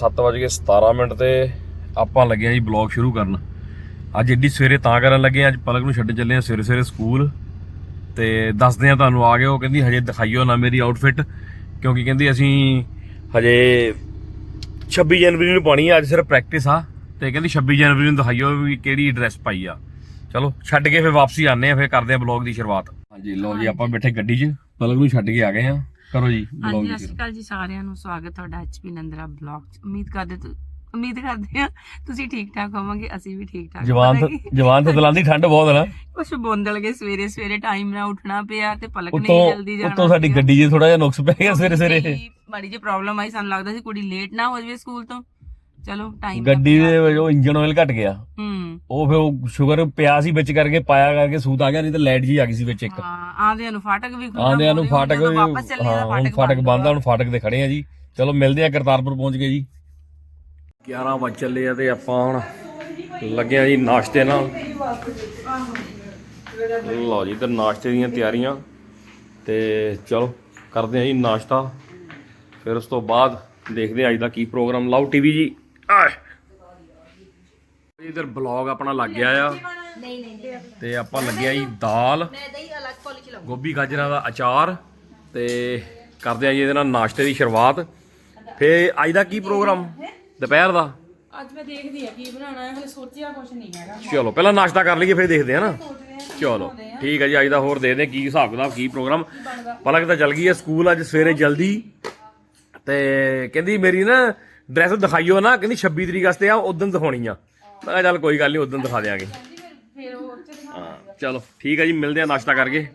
Time ਹੋ ਗਿਆ 7:17 minute ਤੇ ਆਪਾਂ ਲੱਗੇ ਆ ਜੀ ਬਲੌਗ ਸ਼ੁਰੂ ਕਰਨ। ਅੱਜ ਏਡੀ ਸਵੇਰੇ ਤਾਂ ਕਰਨ ਲੱਗੇ ਅੱਜ ਪਲਕ ਨੂੰ ਛੱਡ ਚੱਲੇ ਆ ਸਵੇਰੇ ਸਵੇਰੇ ਸਕੂਲ। ਤੇ ਦੱਸਦੇ ਆ ਤੁਹਾਨੂੰ, ਆ ਗਏ ਉਹ ਕਹਿੰਦੀ, ਹਜੇ ਦਿਖਾਈਓ ਨਾ ਮੇਰੀ ਆਊਟਫਿਟ ਕਿਉਂਕਿ ਕਹਿੰਦੀ ਅਸੀਂ ਹਜੇ 26 ਜਨਵਰੀ ਨੂੰ ਪਾਣੀ ਆ, ਅੱਜ ਸਿਰਫ ਪ੍ਰੈਕਟਿਸ ਆ। ਤੇ ਕਹਿੰਦੀ 26 ਜਨਵਰੀ ਨੂੰ ਦਿਖਾਈਓ ਵੀ ਕਿਹੜੀ ਡਰੈਸ ਪਾਈ ਆ। ਚਲੋ, ਛੱਡ ਕੇ ਫਿਰ ਵਾਪਸੀ ਆਨੇ ਆ ਫਿਰ ਕਰਦੇ ਆ ਬਲੌਗ ਦੀ ਸ਼ੁਰੂਆਤ। ਹਾਂਜੀ, ਲਓ ਜੀ, ਆਪਾਂ ਬੈਠੇ ਗੱਡੀ 'ਚ, ਪਲਕ ਨੂੰ ਛੱਡ ਕੇ ਆ ਗਏ ਆ ਕਰੋ ਜੀ ਹਾਂਜੀ ਸਤਿ ਸ਼੍ਰੀ ਅਕਾਲ ਜੀ ਸਾਰਿਆਂ ਨੂੰ ਸਵਾਗਤ ਤੁਹਾਡਾ ਐਚਪੀ ਨੰਦਰਾ ਬਲੌਗ ਚ। ਉਮੀਦ ਕਰਦੇ ਤੁ- ਉਮੀਦ ਕਰਦੇ ਆ ਤੁਸੀਂ ਠੀਕ ਠਾਕ ਹੋਵੋਗੇ ਅਸੀਂ ਵੀ ਠੀਕ ਠਾਕ ਜਵਾਨ ਜਵਾਨ ਤੇ ਦਲਾਂਦੀ ਠੰਡ ਬਹੁਤ ਹੈ ਨਾ। ਕੁਝ ਬੋਂਦਲ ਗਏ ਸਵੇਰੇ ਸਵੇਰੇ ਟਾਈਮ ਨਾਲ ਉੱਠਣਾ ਪਿਆ ਤੇ ਪਲਕ ਨੇ ਉਤੋਂ ਜਲਦੀ ਜਾਣਾ ਉਤੋਂ ਸਾਡੀ। ਗੱਡੀ 'ਚ ਥੋੜਾ ਜਿਹਾ ਨੁਕਸ ਪੈ ਗਿਆ ਸਵੇਰੇ ਸਵੇਰੇ। ਮਾੜੀ ਜਿਹੀ ਪ੍ਰੋਬਲਮ ਆਈ ਸਾਨੂੰ ਲੱਗਦਾ ਸੀ ਕੁੜੀ ਲੇਟ ਨਾ ਹੋ ਜਾਵੇ ਸਕੂਲ ਤੋਂ। ਚਲੋ ਟਾਈਮ ਗੱਡੀ ਦੇ ਵਿੱਚ ਉਹ ਇੰਜਨ ਆਇਲ ਘਟ ਗਿਆ। ਹੂੰ। ਉਹ ਫਿਰ ਉਹ ਸ਼ੂਗਰ ਪਿਆ ਸੀ ਵਿੱਚ ਕਰਕੇ ਪਾਇਆ ਕਰਕੇ ਸੂਤ ਆ ਗਿਆ ਨਹੀਂ ਤਾਂ ਲਾਈਟ ਜੀ ਆ ਗਈ ਸੀ ਵਿੱਚ ਇੱਕ। ਹਾਂ ਆਂਦਿਆਂ ਨੂੰ ਫਾਟਕ ਵੀ ਖੁੱਲ੍ਹਾ ਆਂਦਿਆਂ ਨੂੰ ਫਾਟਕ ਵੀ ਵਾਪਸ ਚੱਲੇ ਤਾਂ ਹੁਣ ਫਾਟਕ ਬੰਦ ਆ ਹੁਣ ਫਾਟਕ ਤੇ ਖੜੇ ਆ ਜੀ। ਚਲੋ ਮਿਲਦੇ ਆ ਕਰਤਾਰਪੁਰ ਪਹੁੰਚ ਗਏ ਜੀ। 11 ਵਜ ਚੱਲੇ ਆ ਤੇ ਆਪਾਂ ਹੁਣ ਲੱਗੇ ਆ ਜੀ ਨਾਸ਼ਤੇ ਨਾਲ। ਲਓ ਜੀ ਤੇ ਨਾਸ਼ਤੇ ਦੀਆਂ ਤਿਆਰੀਆਂ। ਤੇ ਚਲੋ ਕਰਦੇ ਆ ਜੀ ਨਾਸ਼ਤਾ। ਫਿਰ ਉਸ ਤੋਂ ਬਾਅਦ ਦੇਖਦੇ ਆ ਅੱਜ ਦਾ ਕੀ ਪ੍ਰੋਗਰਾਮ। ਲਾਓ ਟੀਵੀ ਜੀ। ਇਧਰ ਬਲੌਗ ਆਪਣਾ ਲੱਗ ਗਿਆ ਆ। ਤੇ ਆਪਾਂ ਲੱਗਿਆ ਜੀ ਦਾਲ। ਗੋਭੀ ਗਾਜਰਾਂ ਦਾ ਅਚਾਰ। ਤੇ ਕਰਦੇ ਆ ਜੀ ਇਹਦੇ ਨਾਲ ਨਾਸ਼ਤੇ ਦੀ ਸ਼ੁਰੂਆਤ। ਫੇ ਅੱਜ ਦਾ ਕੀ ਪ੍ਰੋਗਰਾਮ? ਦੁਪਹਿਰ ਦਾ? ਅੱਜ ਮੈਂ ਦੇਖਦੀ ਆ ਕੀ ਬਣਾਉਣਾ ਹੈ। ਹਲੇ ਸੋਚਿਆ ਕੁਝ ਨਹੀਂ ਹੈਗਾ। ਚਲੋ ਪਹਿਲਾਂ ਨਾਸ਼ਤਾ ਕਰ ਲਈਏ ਫਿਰ ਦੇਖਦੇ ਆ ਨਾ। ਚਲੋ ਠੀਕ ਹੈ ਜੀ ਅੱਜ ਦਾ ਹੋਰ ਦੇਖਦੇ ਹਾਂ ਕੀ ਹਿਸਾਬ ਕਿਤਾਬ ਕੀ ਪ੍ਰੋਗਰਾਮ। ਪਲਕ ਤਾਂ ਚਲ ਗਈ ਹੈ ਸਕੂਲ ਅੱਜ ਸਵੇਰੇ ਜਲਦੀ। ਤੇ ਕਹਿੰਦੀ ਮੇਰੀ ਨਾ ਡਰੈਸ ਦਿਖਾਈਓ ਨਾ ਕਹਿੰਦੀ 26 ਤਰੀਕ ਵਾਸਤੇ ਆ ਉਦੋਂ ਦਿਖਾਉਣੀ ਆ। ਮੈਂ ਕਿਹਾ ਚੱਲ ਕੋਈ ਗੱਲ ਨਹੀਂ ਉਦੋਂ ਦਿਖਾ ਦਿਆਂਗੇ। ਫਿਰ ਉਹ ਚ ਹਾਂ ਚਲੋ ਠੀਕ ਹੈ ਜੀ ਮਿਲਦੇ ਆ ਨਾਸ਼ਤਾ ਕਰਕੇ।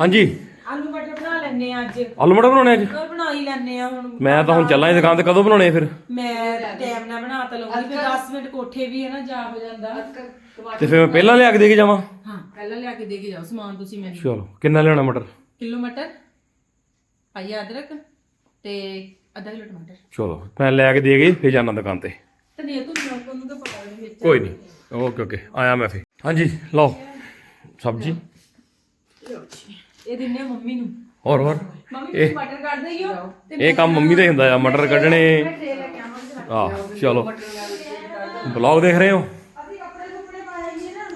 ਹਾਂਜੀ। ਆਲੂ ਮਟਰ ਬਣਾ ਲੈਣੇ ਆ ਅੱਜ। ਆਲੂ ਮਟਰ ਬਣਾਉਣੇ ਅੱਜ? ਹੋਰ ਬਣਾ ਹੀ ਲੈਣੇ ਆ ਹੁਣ। ਮੈਂ ਤਾਂ ਹੁਣ ਚੱਲਾਂ ਇਹ ਦੁਕਾਨ ਤੇ ਕਦੋਂ ਬਣਾਉਣੇ ਆ ਫਿਰ? ਮੈਂ ਟਾਈਮ ਨਾਲ ਬਣਾ ਤਾਂ ਲਊਂਗੀ ਫਿਰ 10 ਮਿੰਟ ਕੋਠੇ ਵੀ ਹੈ ਨਾ ਜਾ ਹੋ ਜਾਂਦਾ। ਤੇ ਫਿਰ ਮੈਂ ਪਹਿਲਾਂ ਲਿਆ ਕੇ ਦੇ ਕੇ ਜਾਵਾਂ? ਹਾਂ ਪਹਿਲਾਂ ਲਿਆ ਕੇ ਦੇ ਕੇ ਜਾਓ ਸਮਾਨ ਤੁਸੀਂ ਮੈਨੂੰ। ਚਲੋ ਕਿੰਨਾ ਲਿਆਉਣਾ ਮਟਰ? ਕਿਲੋ ਮਟਰ? ਪਾਈਆ ਅਦਰਕ ਤੇ ਅੱਧਾ ਕਿਲੋ ਟਮਾਟਰ। ਚਲੋ ਮੈਂ ਲੈ ਕੇ ਦੇ ਗਈ ਫਿਰ ਜਾਣਾ ਦੁਕਾਨ ਤੇ। ਤੇ ਨਹੀਂ ਤੂੰ ਲੋਕਾਂ ਨੂੰ ਤਾਂ ਪਤਾ ਨਹੀਂ ਵਿੱਚ ਕੋਈ ਨਹੀਂ। ਓਕੇ ਓਕੇ ਆਇਆ ਮੈਂ ਫਿਰ। ਹਾਂਜੀ ਲਓ ਸਬਜੀ। ਇਹ ਦਿੰਨੇ ਆ ਮੰਮੀ ਨੂੰ। ਹੋਰ ਹੋਰ। ਮੰਮੀ ਤੁਸੀਂ ਮਟਰ ਕੱਢ ਦਈਓ ਤੇ ਇਹ ਕੰਮ ਮੰਮੀ ਦਾ ਹੀ ਹੁੰਦਾ ਆ ਮਟਰ ਕੱਢਣੇ। ਆਹ ਚਲੋ। ਬਲੌਗ ਦੇਖ ਰਹੇ ਹੋ?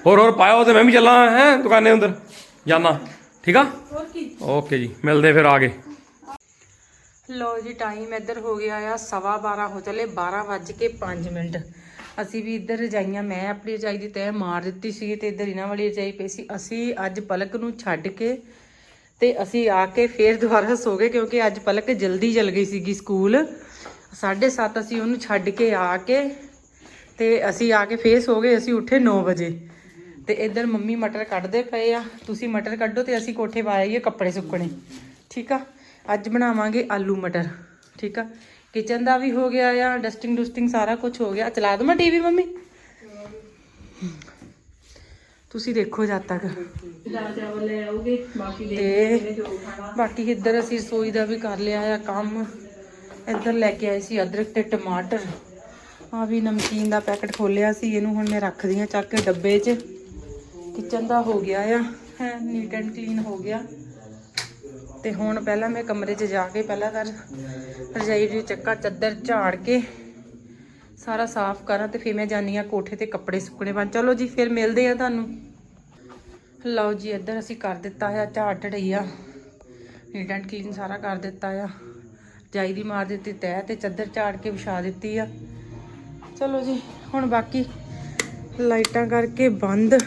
ਹੋਰ ਹੋਰ ਪਾਇਓ ਤੇ ਮੈਂ ਵੀ ਚੱਲਾਂ ਹੈ ਦੁਕਾਨੇ ਅੰਦਰ। ਜਾਣਾ। ਠੀਕ ਆ? ਹੋਰ ਕੀ? ਓਕੇ ਜੀ ਮਿਲਦੇ ਫਿਰ ਆ ਗਏ ਲੋ ਜੀ ਟਾਈਮ ਇੱਧਰ ਹੋ ਗਿਆ ਆ, ਸਵਾ 12 ਹੋ ਚਲੇ 12 ਵੱਜ ਕੇ 5 ਮਿੰਟ। ਅਸੀਂ ਵੀ ਇੱਧਰ ਰਜਾਈਆਂ, ਮੈਂ ਆਪਣੀ ਰਜਾਈ ਦੀ ਤੈਅ ਮਾਰ ਦਿੱਤੀ ਸੀ ਤੇ ਇੱਧਰ ਇਹਨਾਂ ਵਾਲੀ ਰਜਾਈ ਪਈ ਸੀ। ਅਸੀਂ ਅੱਜ ਪਲਕ ਨੂੰ ਛੱਡ ਕੇ ਤੇ ਅਸੀਂ ਆ ਕੇ ਫੇਰ ਦੁਬਾਰਾ ਸੋ ਗਏ, ਕਿਉਂਕਿ ਅੱਜ ਪਲਕ ਜਲਦੀ ਚਲ ਗਈ ਸੀਗੀ ਸਕੂਲ। 7:30 ਅਸੀਂ ਉਹਨੂੰ ਛੱਡ ਕੇ ਆ ਕੇ ਤੇ ਅਸੀਂ ਆ ਕੇ ਫੇਰ ਸੋ ਗਏ, ਅਸੀਂ ਉੱਠੇ 9 ਵਜੇ। ਤੇ ਇੱਧਰ ਮੰਮੀ ਮਟਰ ਕੱਢਦੇ ਪਏ ਆ। ਤੁਸੀਂ ਮਟਰ ਕੱਢੋ ਤੇ ਅਸੀਂ ਕੋਠੇ ਪਾ ਆਈਏ ਕੱਪੜੇ ਸੁੱਕਣੇ। ਠੀਕ ਆ? ਅੱਜ ਬਣਾਵਾਂਗੇ ਆਲੂ ਮਟਰ, ਠੀਕ ਆ? ਕਿਚਨ ਦਾ ਵੀ ਹੋ ਗਿਆ ਆ ਡਸਟਿੰਗ ਡੁਸਟਿੰਗ ਸਾਰਾ ਕੁਝ ਹੋ ਗਿਆ। ਚਲਾ ਦਵਾਂ ਟੀਵੀ ਮੰਮੀ? ਤੁਸੀਂ ਦੇਖੋ ਜਦ ਤੱਕ। ਤੇ ਬਾਕੀ ਇੱਧਰ ਅਸੀਂ ਰਸੋਈ ਦਾ ਵੀ ਕਰ ਲਿਆ ਆ ਕੰਮ। ਇੱਧਰ ਲੈ ਕੇ ਆਏ ਸੀ ਅਦਰਕ ਤੇ ਟਮਾਟਰ। ਆ ਵੀ ਨਮਕੀਨ ਦਾ ਪੈਕਟ ਖੋਲਿਆ ਸੀ, ਇਹਨੂੰ ਹੁਣ ਮੈਂ ਰੱਖਦੀ ਆ ਚੱਕ ਕੇ ਡੱਬੇ 'ਚ। ਕਿਚਨ ਦਾ ਹੋ ਗਿਆ ਆ, ਹੈ ਨੀਟ ਐਂਡ ਕਲੀਨ ਹੋ ਗਿਆ। ਤੇ ਹੁਣ ਪਹਿਲਾਂ ਮੈਂ ਕਮਰੇ 'ਚ ਜਾ ਕੇ ਪਹਿਲਾਂ ਤਾਂ ਰਜਾਈ ਦੀ ਚੱਕਾ ਚੱਦਰ ਝਾੜ ਕੇ ਸਾਰਾ ਸਾਫ਼ ਕਰਾਂ ਤੇ ਫਿਰ ਮੈਂ ਜਾਨੀ ਆ ਕੋਠੇ ਤੇ ਕੱਪੜੇ ਸੁੱਕਣੇ ਬਣ ਚਲੋ ਜੀ, ਫਿਰ ਮਿਲਦੇ ਆ ਤੁਹਾਨੂੰ। ਲਓ ਜੀ, ਇੱਧਰ ਅਸੀਂ ਕਰ ਦਿੱਤਾ ਆ ਝਾੜ ਢੜਈਆ। ਨੀਟ ਐਂਡ ਕਲੀਨ ਸਾਰਾ ਕਰ ਦਿੱਤਾ ਆ। ਰਜਾਈ ਦੀ ਮਾਰ ਦਿੱਤੀ ਤੈਅ ਤੇ ਚੱਦਰ ਝਾੜ ਕੇ ਵਿਛਾ ਦਿੱਤੀ ਆ। ਚਲੋ ਜੀ, ਹੁਣ ਬਾਕੀ ਲਾਈਟਾਂ ਕਰਕੇ ਬੰਦ।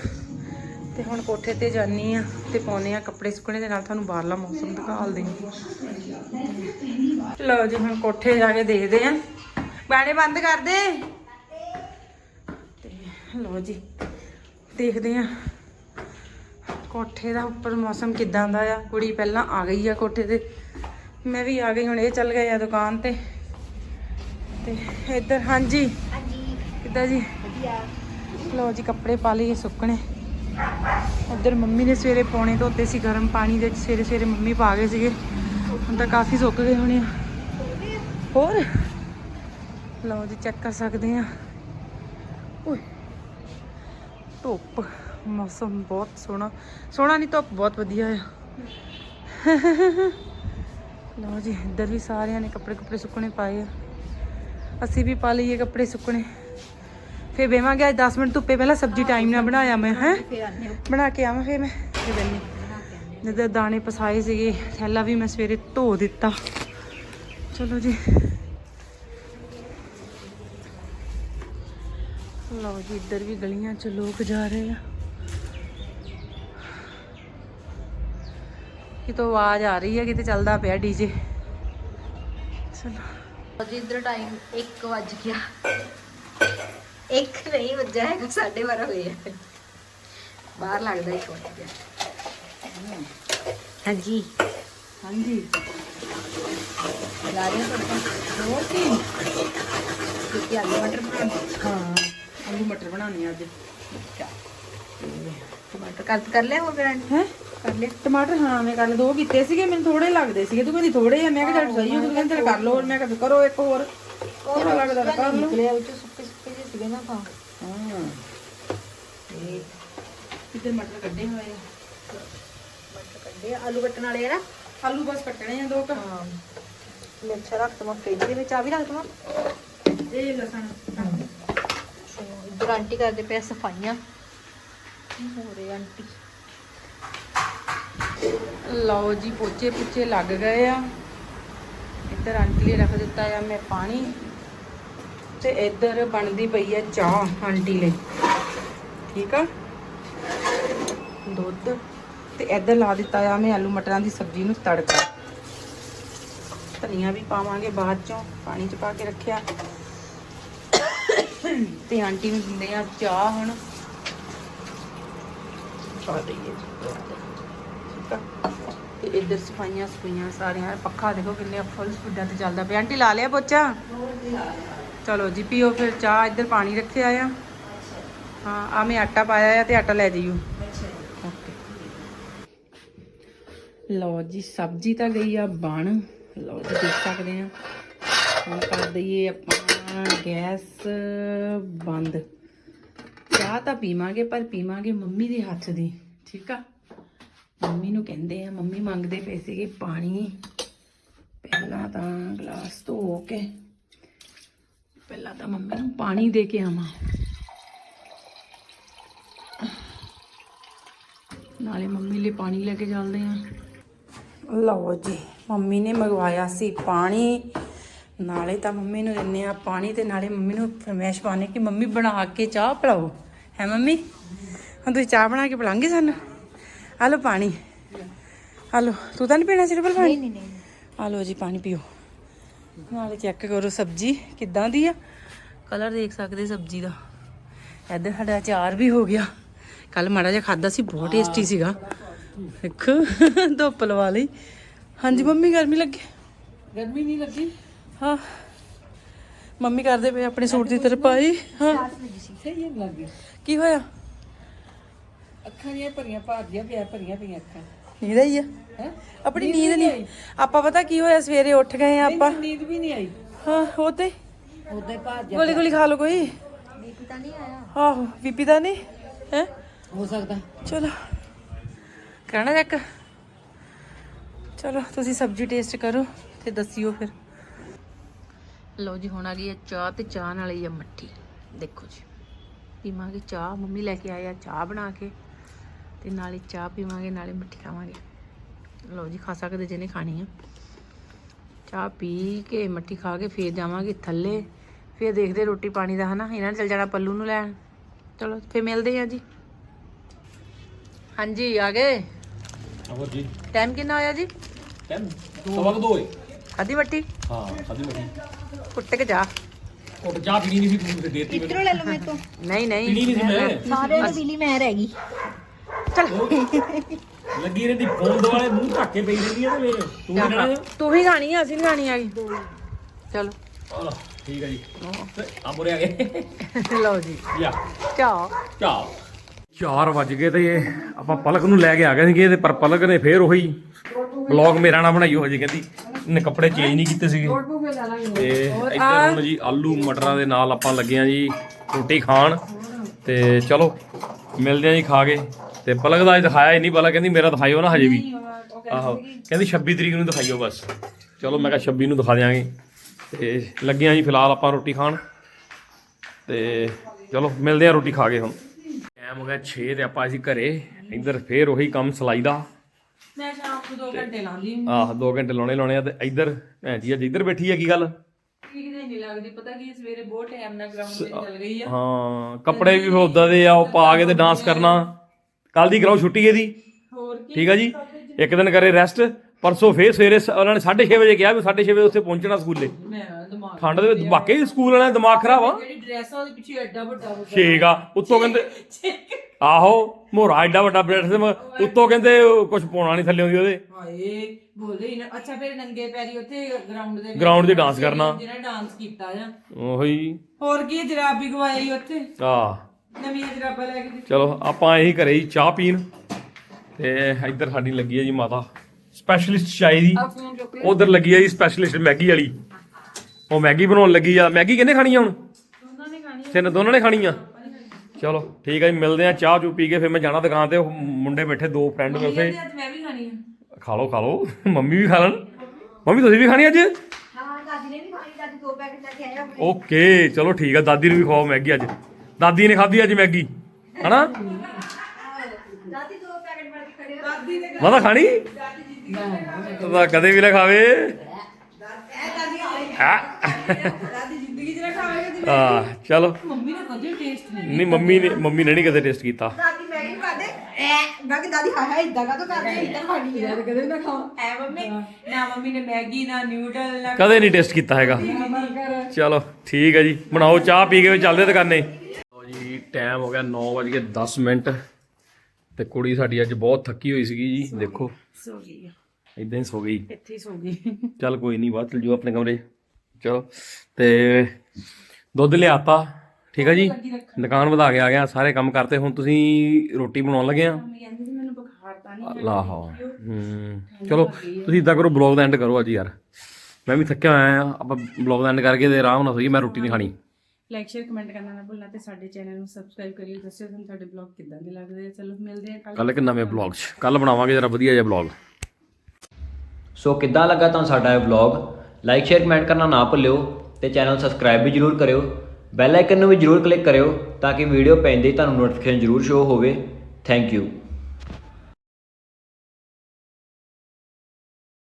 ਤੇ ਹੁਣ ਕੋਠੇ ਤੇ ਜਾਨੀ ਆ ਤੇ ਪਾਉਨੇ ਆ ਕੱਪੜੇ ਸੁੱਕਣੇ ਦੇ ਨਾਲ ਤੁਹਾਨੂੰ ਬਾਹਰਲਾ ਮੌਸਮ ਦਿਖਾਲਦੇ ਆ ਲਓ ਜੀ ਹੁਣ ਕੋਠੇ ਜਾ ਕੇ ਦੇਖਦੇ ਆ ਬਾਣੇ ਬੰਦ ਕਰ ਦੇ। ਤੇ ਲਓ ਜੀ ਦੇਖਦੇ ਆ ਕੋਠੇ ਦਾ ਉੱਪਰ ਮੌਸਮ ਕਿਦਾਂ ਦਾ ਆ। ਕੁੜੀ ਪਹਿਲਾਂ ਆ ਗਈ ਆ ਕੋਠੇ ਤੇ। ਮੈਂ ਵੀ ਆ ਗਈ ਹੁਣ ਇਹ ਚੱਲ ਗਏ ਆ ਦੁਕਾਨ ਤੇ। ਤੇ ਇੱਧਰ ਹਾਂਜੀ। ਕਿੱਦਾਂ ਜੀ? ਲਓ ਜੀ ਕੱਪੜੇ ਪਾ ਲਈਏ ਸੁੱਕਣੇ। ਉੱਧਰ ਮੰਮੀ ਨੇ ਸਵੇਰੇ ਪੌਣੇ ਧੋਤੇ ਸੀ, ਗਰਮ ਪਾਣੀ ਦੇ ਸਵੇਰੇ ਸਵੇਰੇ ਮੰਮੀ ਪਾ ਗਏ ਸੀਗੇ। ਹੁਣ ਤਾਂ ਕਾਫੀ ਸੁੱਕ ਗਏ ਹੋਣੇ ਆ। ਹੋਰ? ਲਓ ਜੀ ਚੈੱਕ ਕਰ ਸਕਦੇ ਆ। ਓਏ ਧੁੱਪ, ਮੌਸਮ ਬਹੁਤ ਸੋਹਣਾ। ਸੋਹਣਾ ਨਹੀਂ, ਧੁੱਪ ਬਹੁਤ ਵਧੀਆ ਆ। ਲਓ ਜੀ, ਇੱਧਰ ਵੀ ਸਾਰਿਆਂ ਨੇ ਕੱਪੜੇ ਕੁਪੜੇ ਸੁੱਕਣੇ ਪਾਏ ਆ। ਅਸੀਂ ਵੀ ਪਾ ਲਈਏ ਕੱਪੜੇ ਸੁੱਕਣੇ। ਫੇਰ ਬੇਵਾਂਗੇ ਅੱਜ 10 ਮਿੰਟ ਧੁੱਪੇ ਪਹਿਲਾਂ ਸਬਜ਼ੀ ਟਾਈਮ ਨਾਲ ਬਣਾਇਆ ਮੈਂ ਹੈ? ਬਣਾ ਕੇ ਆਵਾਂ ਫੇਰ ਮੈਂ। ਫੇਰ ਬੰਨੀ ਜਦੋਂ ਦਾਣੇ ਪਸਾਏ ਸੀਗੇ ਥੈਲਾ ਵੀ ਮੈਂ ਸਵੇਰੇ ਧੋ ਦਿੱਤਾ। ਚਲੋ ਜੀ। ਲਓ ਜੀ ਇੱਧਰ ਵੀ ਗਲੀਆਂ 'ਚ ਲੋਕ ਜਾ ਰਹੇ ਆ। ਕਿਤੋਂ ਆਵਾਜ਼ ਆ ਰਹੀ ਹੈ ਕਿਤੇ ਚੱਲਦਾ ਪਿਆ ਡੀਜੇ। ਚਲੋ। ਅਜੇ ਇਧਰ ਟਾਈਮ 1 ਵਜ ਗਿਆ। ਇੱਕ ਨਹੀਂ ਵੱਜਾ ਹੈਗਾ 12:30 ਹੋਏ ਆ। ਬਾਹਰ ਲੱਗਦਾ 1 ਵਜ ਗਿਆ। ਹਾਂਜੀ। ਹਾਂਜੀ। ਲਾ ਰਹੇ ਹਾਂ ਹੋਰ ਕੀ? ਕਿਉਂਕਿ ਆਲੂ ਮਟਰ ਬਣਾਉਣੇ ਹਾਂ। ਆਲੂ ਮਟਰ ਬਣਾਉਣੇ ਆ ਅੱਜ। ਟਮਾਟਰ ਕੱਟ ਕਰ ਲਿਆ ਹੋ ਗਿਆ ਹੈ? ਕਰ ਲਿਆ। ਟਮਾਟਰ ਹਾਂ ਮੈਂ ਕੱਲ ਦੋ ਕੀਤੇ ਸੀਗੇ ਮੈਨੂੰ ਥੋੜੇ ਲੱਗਦੇ ਸੀਗੇ। ਤੂੰ ਕਹਿੰਦੀ ਥੋੜੇ ਆ ਮੈਂ ਕਿਹਾ ਚੱਲ ਸਹੀ ਹੋ ਤੂੰ ਕਹਿੰਦੀ ਕਰ ਲਓ ਮੈਂ ਕਿਹਾ ਕਰੋ ਇੱਕ ਹੋਰ। ਥੋੜਾ ਲੱਗਦਾ ਤਾਂ ਕਰ ਲਓ। ਨਿਕਲਿਆ ਵਿੱਚ ਸੁੱਕੇ। ਸੀਗੇ ਨਾ ਤਾਂ ਹਾਂ। ਤੇ ਕਿਤੇ ਮਟਰ ਕੱਢੇ ਹੋਏ ਆ। ਮਟਰ ਕੱਢੇ ਆ, ਆਲੂ ਕੱਟਣ ਵਾਲੇ ਆ ਨਾ? ਆਲੂ ਬਸ ਕੱਟਣੇ ਆ ਦੋ ਕ। ਹਾਂ। ਮਿਰਚਾਂ ਰੱਖ ਦਵਾਂ ਫ੍ਰਿਜ ਦੇ ਵਿੱਚ ਆ ਵੀ ਰੱਖ ਦਵਾਂ ਇਹ ਲਸਣ ਸੋ ਇੱਧਰ ਆਂਟੀ ਕਰਦੇ ਪਏ ਆ ਸਫਾਈਆਂ। ਹੋ ਰਹੇ ਆਂਟੀ? ਲਓ ਜੀ ਪੋਚੇ ਪੁੱਚੇ ਲੱਗ ਗਏ ਆ। ਇੱਧਰ ਆਂਟੀ ਲਈ ਰੱਖ ਦਿੱਤਾ ਆ ਮੈਂ ਪਾਣੀ। ਤੇ ਇੱਧਰ ਬਣਦੀ ਪਈ ਆ ਚਾਹ ਆਂਟੀ ਲਈ। ਠੀਕ ਆ? ਦੁੱਧ। ਤੇ ਇੱਧਰ ਲਾ ਦਿੱਤਾ ਆ ਮੈਂ ਆਲੂ ਮਟਰਾਂ ਦੀ ਸਬਜ਼ੀ ਨੂੰ ਤੜਕਾ। ਧਨੀਆ ਵੀ ਪਾਵਾਂਗੇ ਬਾਅਦ ਚੋਂ, ਪਾਣੀ ਚ ਪਾ ਕੇ ਰੱਖਿਆ। ਤੇ ਆਂਟੀ ਨੂੰ ਦਿੰਦੇ ਆ ਚਾਹ ਹੁਣ। ਪਾ ਦਈਏ। ਠੀਕ ਆ? ਤੇ ਇੱਧਰ ਸਫਾਈਆਂ ਸਫਾਈਆਂ ਸਾਰੀਆਂ ਪੱਖਾ ਦੇਖੋ ਕਿੰਨੇ ਫੁੱਲ ਸਪੀਡਾਂ ਤੇ ਚੱਲਦਾ ਪਿਆ। ਆਂਟੀ ਲਾ ਲਿਆ ਪੋਚਾ? ਚਲੋ ਜੀ, ਪੀਓ ਫਿਰ ਚਾਹ, ਇੱਧਰ ਪਾਣੀ ਰੱਖਿਆ ਆ। ਹਾਂ ਆ ਮੈਂ ਆਟਾ ਪਾਇਆ ਆ ਤੇ ਆਟਾ ਲੈ ਜਾਈਓ। ਲਓ ਜੀ, ਸਬਜ਼ੀ ਤਾਂ ਗਈ ਆ ਬਣ। ਲਓ ਜੀ, ਦੇਖ ਸਕਦੇ ਆ। ਹੁਣ ਕਰ ਦਈਏ ਆਪਾਂ ਗੈਸ ਬੰਦ। ਚਾਹ ਤਾਂ ਪੀਵਾਂਗੇ, ਪਰ ਪੀਵਾਂਗੇ ਮੰਮੀ ਦੇ ਹੱਥ ਦੀ, ਠੀਕ ਆ? ਮੰਮੀ ਨੂੰ ਕਹਿੰਦੇ ਆ, ਮੰਮੀ ਮੰਗਦੇ ਪਏ ਸੀਗੇ ਪਾਣੀ। ਪਹਿਲਾਂ ਤਾਂ ਗਲਾਸ ਧੋ ਕੇ ਪਹਿਲਾਂ ਤਾਂ ਮੰਮੀ ਨੂੰ ਪਾਣੀ ਦੇ ਕੇ ਆਵਾਂ। ਨਾਲੇ ਮੰਮੀ ਲਈ ਪਾਣੀ ਲੈ ਕੇ ਚੱਲਦੇ ਆ। ਲਓ ਜੀ ਮੰਮੀ ਨੇ ਮੰਗਵਾਇਆ ਸੀ ਪਾਣੀ। ਨਾਲੇ ਤਾਂ ਮੰਮੀ ਨੂੰ ਦਿੰਨੇ ਆ ਪਾਣੀ ਤੇ ਨਾਲੇ ਮੰਮੀ ਨੂੰ ਫਰਮੈਸ਼ ਪਾਣੇ ਕਿ ਮੰਮੀ ਬਣਾ ਕੇ ਚਾਹ ਪਿਲਾਓ। ਹੈ ਮੰਮੀ? ਹੁਣ ਤੁਸੀਂ ਚਾਹ ਬਣਾ ਕੇ ਪਿਲਾਂਗੇ ਸਾਨੂੰ? ਆ ਲਓ ਪਾਣੀ। ਆ ਲਓ ਤੂੰ ਤਾਂ ਨਹੀਂ ਪੀਣਾ ਸਿਰਫ ਪਾਣੀ? ਨਹੀਂ ਨਹੀਂ ਆ ਲਓ ਜੀ ਪਾਣੀ ਪੀਓ। ਨਾਲੇ ਚੈੱਕ ਕਰੋ ਸਬਜ਼ੀ ਕਿੱਦਾਂ ਦੀ ਆ। ਕਲਰ ਦੇਖ ਸਕਦੇ ਸਬਜ਼ੀ ਦਾ। ਇੱਧਰ ਸਾਡਾ ਅਚਾਰ ਵੀ ਹੋ ਗਿਆ। ਕੱਲ ਮਾੜਾ ਜਿਹਾ ਖਾਦਾ ਸੀ ਬਹੁਤ ਟੇਸਟੀ ਸੀਗਾ। ਦੇਖੋ ਧੁੱਪ ਲਵਾ ਲਈ। ਹਾਂਜੀ ਮੰਮੀ ਗਰਮੀ ਲੱਗੀ? ਗਰਮੀ ਨਹੀਂ ਲੱਗੀ। ਹਾਂ। ਮੰਮੀ ਕਰਦੇ ਪਏ ਆਪਣੇ ਸੂਟ ਦੀ ਤਰਪਾਈ ਹਾਂ। ਸਹੀ ਨਹੀਂ ਲੱਗੀ। ਕੀ ਹੋਇਆ? ਅੱਖਾਂ ਦੀਆਂ ਭਰੀਆਂ ਭਾਰਦੀਆਂ ਪਿਆ ਭਰੀਆਂ ਪਈਆਂ ਅੱਖਾਂ। ਨੀਂਦ ਆਈ ਆ? ਹੈ? ਆਪਣੀ ਨੀਂਦ ਨਹੀਂ ਆਪਾਂ ਪਤਾ ਕੀ ਹੋਇਆ ਸਵੇਰੇ ਉੱਠ ਗਏ ਆ ਆਪਾਂ। ਨੀਂਦ ਵੀ ਨਹੀਂ ਆਈ। ਹਾਂ ਉਹ ਤੇ ਉਹਦੇ ਭਾਰ ਗੋਲੀ ਗੋਲੀ ਖਾ ਲਓ ਕੋਈ। ਬੀਪੀ ਤਾਂ ਨਹੀਂ ਆਇਆ। ਆਹੋ ਬੀਪੀ ਦਾ ਨਹੀਂ ਹੈ? ਹੋ ਸਕਦਾ। ਚਲੋ ਕਰਾਣਾ ਚੱਕ ਚਲੋ ਤੁਸੀਂ ਸਬਜ਼ੀ ਟੇਸਟ ਕਰੋ ਤੇ ਦੱਸਿਓ ਫਿਰ। ਲਓ ਜੀ ਹੁਣ ਆ ਗਈ ਹੈ ਚਾਹ ਤੇ ਚਾਹ ਨਾਲ ਹੀ ਆ ਮੱਠੀ। ਦੇਖੋ ਜੀ। ਪੀਵਾਂਗੇ ਚਾਹ ਮੰਮੀ ਲੈ ਕੇ ਆਏ ਆ ਚਾਹ ਬਣਾ ਕੇ। ਤੇ ਨਾਲੇ ਚਾਹ ਪੀਵਾਂਗੇ ਨਾਲੇ ਮੱਠੀ ਖਾਵਾਂਗੇ। ਲਓ ਜੀ ਖਾ ਸਕਦੇ ਜਿਹਨੇ ਖਾਣੀ ਆ। ਚਾਹ ਪੀ ਕੇ ਮੱਠੀ ਖਾ ਕੇ ਫੇਰ ਜਾਵਾਂਗੇ ਥੱਲੇ। ਫੇਰ ਦੇਖਦੇ ਰੋਟੀ ਪਾਣੀ ਦਾ ਹਨਾ? ਇਹਨਾਂ ਨੇ ਚਲ ਜਾਣਾ ਪੱਲੂ ਨੂੰ ਲੈਣ। ਚਲੋ ਫੇਰ ਮਿਲਦੇ ਆ ਜੀ। ਹਾਂਜੀ ਆ ਗਏ? ਹੋਰ ਜੀ? ਟਾਈਮ ਕਿੰਨਾ ਹੋਇਆ ਜੀ? ਟਾਈਮ ਸਵਾ ਦੋ ਏ ਖਾਦੀ ਮੱਟੀ ਹਾਂ ਖਾਦੀ ਮੱਠੀ। ਕੁੱਟ ਕੇ ਜਾ ਉਹ ਚਾਹ ਪੀਣੀ ਨਹੀਂ ਸੀ ਤੂੰ ਦੇਤੀ ਮੈਨੂੰ। ਇਧਰੋਂ ਲੈ ਲਓ ਮੇਰੇ ਤੋਂ। ਨਹੀਂ ਪੀਣੀ ਨਹੀਂ ਨਹੀਂ ਸੀ ਮੈਂ। ਬਿਲੀ ਮੈਂ ਰਹਿ ਗਈ। ਲੱਗੀ ਰਹਿੰਦੀ ਫੋਨ ਦੁਆਲੇ ਮੂੰਹ ਧੱਕ ਪਈ ਰਹਿੰਦੀ ਆ ਤੇ ਵੇ ਤੂੰ ਵੀ ਲੈਣਾ ਤੂੰ ਵੀ ਖਾਣੀ ਆ ਅਸੀਂ ਵੀ ਖਾਣੀ ਆ ਗਈ। ਚਲੋ। ਚਲੋ ਠੀਕ ਹੈ। ਜੀ ਆ ਮੁਰੇ ਆ ਗਏ। ਲਓ ਜੀ। ਯਾ ਚਾਹ। ਚਾਹ। 4 ਵਜ ਗਏ ਤੇ ਆਪਾਂ ਪਲਕ ਨੂੰ ਲੈ ਕੇ ਆ ਗਏ ਸੀਗੇ ਤੇ ਪਰ ਪਲਕ ਨੇ ਫੇਰ ਉਹੀ ਬਲੌਗ ਮੇਰਾ ਨਾ ਬਣਾਈਓ ਹਜੇ ਕਹਿੰਦੀ ਇਹਨੇ ਕੱਪੜੇ ਚੇਂਜ ਨਹੀਂ ਕੀਤੇ ਸੀਗੇ। ਤੇ ਇੱਧਰ ਹੁਣ ਜੀ ਆਲੂ ਮਟਰਾਂ ਦੇ ਨਾਲ ਆਪਾਂ ਲੱਗੇ ਆ ਜੀ ਰੋਟੀ ਖਾਣ। ਤੇ ਚਲੋ ਮਿਲਦੇ ਆ ਜੀ ਖਾ ਕੇ। ਤੇ ਪਲਕ ਦਾ ਅੱਜ ਦਿਖਾਇਆ ਹੀ ਨਹੀਂ ਪਲਕ ਕਹਿੰਦੀ ਮੇਰਾ ਦਿਖਾਇਓ ਨਾ ਹਜੇ ਵੀ। ਆਹੋ ਕਹਿੰਦੀ 26 ਤਰੀਕ ਨੂੰ ਦਿਖਾਈਓ ਬਸ। ਚਲੋ ਮੈਂ ਕਿਹਾ 26 ਨੂੰ ਦਿਖਾ ਦਿਆਂਗੇ। ਤੇ ਲੱਗੇ ਆ ਜੀ ਫਿਲਹਾਲ ਆਪਾਂ ਰੋਟੀ ਖਾਣ। ਤੇ ਚਲੋ ਮਿਲਦੇ ਆ ਰੋਟੀ ਖਾ ਕੇ ਹੁਣ। ਟਾਈਮ ਹੋ ਗਿਆ 6 ਤੇ ਆਪਾਂ ਅਸੀਂ ਘਰੇ। ਇੱਧਰ ਫੇਰ ਉਹੀ ਕੰਮ ਸਲਾਈ ਦਾ। ਮੈਂ ਸ਼ਾਮ ਨੂੰ 2 ਘੰਟੇ ਲਾਉਂਦੀ ਆਹ 2 ਘੰਟੇ ਲਾਉਣੇ ਲਾਉਣੇ ਆ ਤੇ ਇੱਧਰ ਭੈਣ ਜੀ ਅੱਜ ਇੱਧਰ ਬੈਠੀ ਆ ਕੀ ਗੱਲ? ਠੀਕ ਨਹੀਂ ਲੱਗਦੀ ਪਤਾ ਕੀ ਸਵੇਰੇ ਬਹੁਤ ਟਾਈਮ ਨਾਲ ਗਰਾਊਂਡ ਤੇ ਚੱਲ ਗਈ ਆ। ਹਾਂ ਕੱਪੜੇ ਵੀ ਉਦਾਂ ਦੇ ਆ ਉਹ ਪਾ ਕੇ ਤੇ ਡਾਂਸ ਕਰਨਾ। ਕੱਲ ਦੀ ਕਰਾਓ ਛੁੱਟੀ ਇਹਦੀ। ਹੋਰ ਕੀ? ਠੀਕ ਆ ਜੀ? ਇੱਕ ਦਿਨ ਕਰੇ ਰੈਸਟ ਪਰਸੋਂ ਫੇਰ ਸਵੇਰੇ ਸ- ਉਹਨਾਂ ਨੇ 6:30 ਵਜੇ ਕਿਹਾ ਵੀ 6:30 ਵਜੇ ਉੱਥੇ ਪਹੁੰਚਣਾ ਸਕੂਲੇ। ਮੈਂ ਦਿਮਾਗ ਠੰਡ ਦੇ ਵਿੱਚ ਵਾਕਈ ਸਕੂਲ ਵਾਲਿਆਂ ਦਾ ਦਿਮਾਗ ਖਰਾਬ ਆ। ਜਿਹੜੀ ਡਰੈਸ ਆ ਉਹਦੇ ਪਿੱਛੇ ਐਡਾ ਵੱਡਾ ਹੋ ਠੀਕ ਆ ਉੱਤੋਂ ਕਹਿੰਦੇ ਆਹੋ ਮੋਰਾ ਐਡਾ ਵੱਡਾ ਬ੍ਰੈਡ ਉੱਤੋਂ ਕਹਿੰਦੇ ਕੁਝ ਪਾਉਣਾ ਨਹੀਂ ਥੱਲੇ ਹੁੰਦੀ ਉਹਦੇ। ਹਾਏ ਬੋਲੇ ਹੀ ਨਾ। ਅੱਛਾ ਫਿਰ ਨੰਗੇ ਪੈਰੀ ਉੱਥੇ ਗਰਾਊਂਡ ਦੇ Ground 'ਤੇ dance ਕਰਨਾ। ਜਿਹਨੇ ਡਾਂਸ ਕੀਤਾ ਆ ਉਹੀ। ਹੋਰ ਕੀ ਜਰਾਬ ਗਵਾਈ ਉੱਥੇ। ਆ ਨਵੀਆਂ ਜਰਾਬਾਂ ਲੈ ਕੇ ਦਿੱਤੀਆਂ। ਚਲੋ ਆਪਾਂ ਇਹੀ ਘਰੇ ਹੀ ਚਾਹ ਪੀਣ ਤੇ ਇੱਧਰ ਸਾਡੀ ਲੱਗੀ ਹੈ ਜੀ ਮਾਤਾ ਸਪੈਸ਼ਲਿਸਟ ਚਾय ਦੀ। ਫੋਨ ਚੁੱਕ ਉਧਰ ਲੱਗੀ ਹੈ ਜੀ ਸਪੈਸ਼ਲਿਸਟ ਮੈਗੀ ਵਾਲੀ। ਉਹ ਮੈਗੀ ਬਣਾਉਣ ਲੱਗੀ ਆ। ਮੈਗੀ ਕਿੰਨੇ ਖਾਣੀ ਆ ਹੁਣ? ਦੋਨਾਂ ਨੇ ਖਾਣੀ ਤਿੰਨ ਦੋਨਾਂ ਨੇ ਖਾਣੀ ਆ? ਚਲੋ ਠੀਕ ਹੈ ਜੀ ਮਿਲਦੇ ਆ ਚਾਹ ਚੂ ਪੀ ਕੇ ਫਿਰ ਮੈਂ ਜਾਣਾ ਦੁਕਾਨ ਤੇ। ਉਹ ਮੁੰਡੇ ਬੈਠੇ ਦੋ ਫਰੈਂਡ ਮੇਰੇ ਉੱਥੇ। ਅੱਜ ਮੈਂ ਵੀ ਖਾਣੀ ਆ। ਖਾ ਲਓ ਖਾ ਲਓ। ਮੰਮੀ ਵੀ ਖਾ ਲੈਣ। ਮੰਮੀ ਤੁਸੀਂ ਵੀ ਖਾਣੀ ਅੱਜ? ਹਾਂ ਦਾਦੀ ਨੇ ਵੀ ਖਾਣੀ ਦਾਦੀ ਦੋ ਪੈਕਟ ਲੈ ਕੇ ਆਇਆ ਓਕੇ ਚਲੋ ਠੀਕ ਆ। ਦਾਦੀ ਨੂੰ ਵੀ ਖਵਾਓ ਮੈਗੀ ਅੱਜ। ਦਾਦੀ ਨੇ ਖਾਧੀ ਅੱਜ ਮੈਗੀ। ਹਨਾ? ਦਾਦੀ ਦੋ ਪੈਕਟ ਭਰ ਖੜੇ ਦਾਦੀ ਨੇ ਮਾਤਾ ਖਾਣੀ? ਤਾਂ ਕਦੇ ਵੀ ਨਾ ਖਾਵੇ। ਦਾਦੀ ਚਲੋ। ਮੰਮੀ ਨੇ ਕਦੇ ਟੇਸਟ ਨਹੀਂ ਨਹੀਂ ਮੰਮੀ ਨੇ ਮੰਮੀ ਨੇ ਨਹੀਂ ਕਦੇ ਟੇਸਟ ਕੀਤਾ। ਦਾਦੀ ਮੈਗੀ ਖਾ ਦੇ ਐ ਮੈਂ ਕਿ ਦਾਦੀ ਹਾਏ ਹਾਏ ਇਦਾਂ ਕਾ ਤੋ ਕਰਦੇ ਇਦਾਂ ਖਾਣੀ ਹੈ ਕਦੇ ਨਾ ਖਾਓ ਐ ਮੰਮੀ ਨਾ ਮੰਮੀ ਨੇ ਮੈਗੀ ਨਾ ਨਿਊਡਲ ਨਾ ਕਦੇ ਨਹੀਂ ਟੇਸਟ ਕੀਤਾ ਹੈਗਾ। ਚਲੋ, ਠੀਕ ਹੈ ਜੀ। ਬਣਾਓ ਚਾਹ, ਪੀ ਕੇ ਚੱਲਦੇ ਦੁਕਾਨੇ। ਟਾਈਮ ਹੋ ਗਿਆ 9:10 ਮਿੰਟ ਤੇ ਕੁੜੀ ਸਾਡੀ ਅੱਜ ਬਹੁਤ ਥੱਕੀ ਹੋਈ ਸੀਗੀ ਜੀ ਦੇਖੋ। ਸੋ ਗਈ ਆ। ਇਦਾਂ ਹੀ ਸੋ ਗਈ। ਇੱਥੇ ਹੀ ਸੋ ਗਈ। ਚੱਲ ਕੋਈ ਨਹੀਂ ਬਾਅਦ ਚਲ ਜਿਓ ਆਪਣੇ ਕਮਰੇ। 'ਚ। ਚਲੋ ਤੇ ਦੁੱਧ ਲਿਆਤਾ ਠੀਕ ਹੈ ਜੀ? ਦੁਕਾਨ ਵਧਾ ਕੇ ਆ ਗਿਆ ਸਾਰੇ ਕੰਮ ਕਰਤੇ। ਹੁਣ ਤੁਸੀਂ ਰੋਟੀ ਬਣਾਉਣ ਲੱਗੇ ਆ? ਮੰਮੀ ਕਹਿੰਦੀ ਸੀ ਮੈਨੂੰ ਬੁਖਾਰ ਤਾਂ ਨਹੀਂ ਲਾਹੋ ਹੂੰ। ਚਲੋ ਤੁਸੀਂ ਇਦਾਂ ਕਰੋ ਬਲੌਗ ਦਾ ਐਂਡ ਕਰੋ ਅੱਜ ਯਾਰ। ਮੈਂ ਵੀ ਥੱਕਿਆ ਹੋਇਆ ਆ ਆਪਾਂ ਬਲੌਗ ਦਾ ਐਂਡ ਕਰਕੇ ਤੇ ਆਰਾਮ ਨਾਲ ਸੋਈਏ ਮੈਂ ਰੋਟੀ ਨਹੀਂ ਖਾਣੀ। ਲਾਈਕ ਸ਼ੇਅਰ ਕਮੈਂਟ ਕਰਨਾ ਨਾ ਭੁੱਲਣਾ ਤੇ ਸਾਡੇ ਚੈਨਲ ਨੂੰ ਸਬਸਕ੍ਰਾਈਬ ਕਰਿਓ। ਦੱਸਿਓ ਤੁਹਾਨੂੰ ਸਾਡੇ ਬਲੌਗ ਕਿੱਦਾਂ ਦੇ ਲੱਗਦੇ ਆ। ਚਲੋ ਮਿਲਦੇ ਆ ਕੱਲ ਕੱਲ ਇੱਕ ਨਵੇਂ ਬਲੌਗ 'ਚ? ਕੱਲ ਬਣਾਵਾਂਗੇ ਜਰਾ ਵਧੀਆ ਜਿਹਾ ਬਲੌਗ ਸੋ ਕਿੱਦਾਂ ਲੱਗਾ ਤੁਹਾਨੂੰ ਸਾਡਾ ਇਹ ਵਲੌਗ ਲਾਈਕ ਸ਼ੇਅਰ ਕਮੈਂਟ ਕਰਨਾ ਨਾ ਭੁੱਲਿਓ ਤੇ ਚੈਨਲ ਸਬਸਕ੍ਰਾਈਬ ਵੀ ਜਰੂਰ ਕਰਿਓ। ਬੈਲ ਆਈਕਨ ਨੂੰ ਵੀ ਜਰੂਰ ਕਲਿੱਕ ਕਰਿਓ ਤਾਂ ਕਿ ਵੀਡੀਓ ਪੈਂਦੇ ਹੀ ਤੁਹਾਨੂੰ ਨੋਟੀਫਿਕੇਸ਼ਨ ਜਰੂਰ ਸ਼ੋ ਹੋਵੇ। Thank you